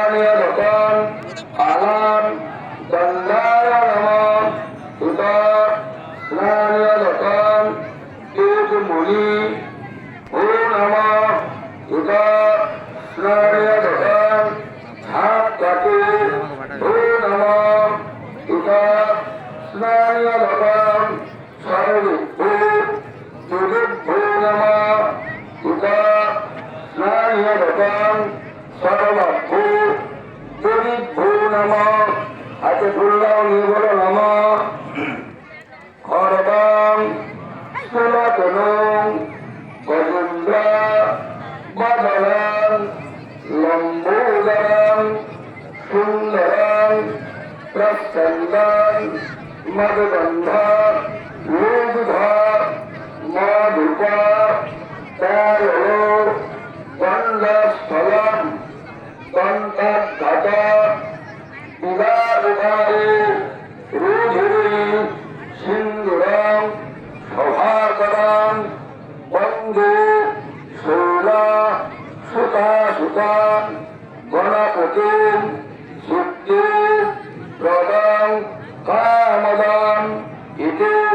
আনারের রতন আলম গন্ধার রমন উদর নারীয় রতন তেজ মণি ও নম উদর নারীয় রতন হাত কাকু ও নম উদর নারীয় রতন সর্ব Sarva شريك له وللما قربان صلاتنا وجبا بدلا لمبولا سندرا رستندرا مدبندرا لوبدرا مادوبا تارلو وندرا বন্ধু সৌলা সুতা সুতান গণপতি সুক্তি প্রদান কামদান ইতি